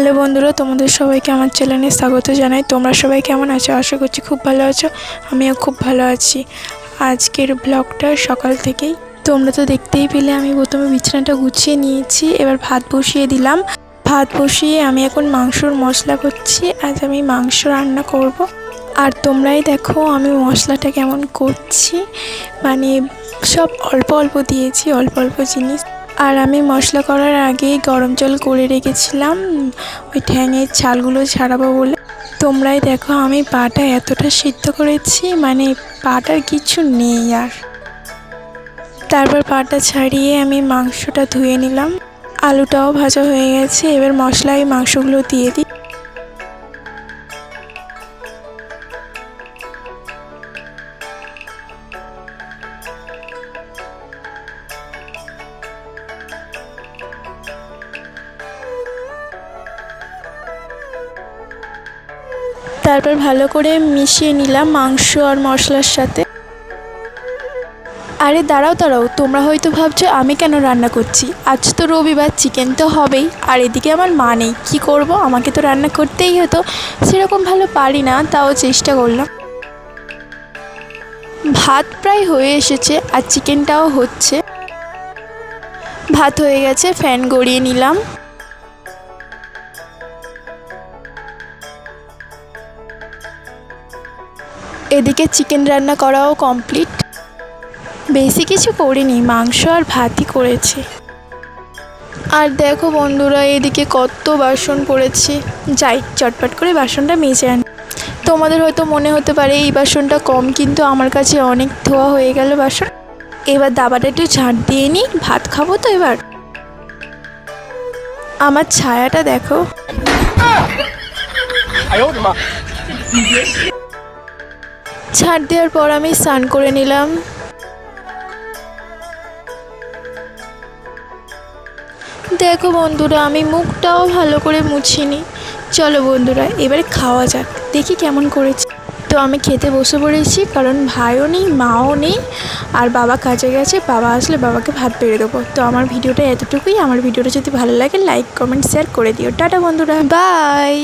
Hello বন্ধুরা, তোমাদের সবাইকে আমার চ্যানেলে স্বাগত জানাই। তোমরা সবাই কেমন আছো? আশা করছি খুব ভালো আছো। আমিও খুব ভালো আছি। আজকের ব্লগটা সকাল থেকেই। তোমরা তো দেখতেই পেলে, আমি প্রথমে বিছানাটা গুছিয়ে নিয়েছি, এবার ভাত বসিয়ে দিলাম। ভাত বসিয়ে আমি এখন মাংসর মশলা করছি, আজ আমি মাংস রান্না করব। আর তোমরাই দেখো আমি মশলাটা কেমন করছি। মানে সব অল্প অল্প দিয়েছি, অল্প অল্প জিনিস। আর আমি মশলা করার আগেই গরম জল করে রেখেছিলাম। ওই ঠ্যাঙের ছালগুলো ছাড়াবো বলে। তোমরাই দেখো আমি পাটা এতটা সিদ্ধ করেছি মানে পাটার কিছু নেই আর। তারপর পাটা ছাড়িয়ে আমি মাংসটা ধুয়ে নিলাম। আলুটাও ভাজা হয়ে গেছে, এবার মশলায় মাংসগুলো দিয়ে দিই। তারপর ভালো করে মিশিয়ে নিলাম মাংস আর মশলার সাথে। আরে দাঁড়াও দাঁড়াও, তোমরা হয়তো ভাবছ আমি কেন রান্না করছি? আজ তো রবিবার চিকেন তো হবেই। আর এদিকে আমার মা নেই। কী করব? আমাকে তো রান্না করতেই হতো। সেরকম ভালো পারি না, তাও চেষ্টা করলাম। ভাত প্রায় হয়ে এসেছে আর চিকেনটাও হচ্ছে। ভাত হয়ে গেছে ফ্যান গড়িয়ে নিলাম। এদিকে চিকেন রান্না করাও কমপ্লিট বেশি কিছু করিনি মাংস আর ভাতই করেছি আর দেখো বন্ধুরা এদিকে কত বাসন পড়েছে যাই চটপট করে বাসনটা মেজে আন তোমাদের হয়তো মনে হতে পারে এই বাসনটা কম কিন্তু আমার কাছে অনেক ধোয়া হয়ে গেল বাসন এবার দাবাটা একটু ঝাঁট দিয়ে নিই ভাত খাব তো এবার আমার ছায়াটা দেখো ছাড় দেওয়ার পর আমি স্নান করে নিলাম। দেখো বন্ধুরা, আমি মুখটাও ভালো করে মুছিনি। চলো বন্ধুরা, এবারে খাওয়া যাক, দেখি কেমন করেছি। তো আমি খেতে বসে পড়েছি, কারণ ভাইও নেই, মাও নেই, আর বাবা কাজে গেছে, বাবা আসলে বাবাকে ভাত বেড়ে দেবো। তো আমার ভিডিওটা এতটুকুই, আমার ভিডিওটা যদি ভালো লাগে লাইক কমেন্ট শেয়ার করে দিও। টাটা বন্ধুরা বাই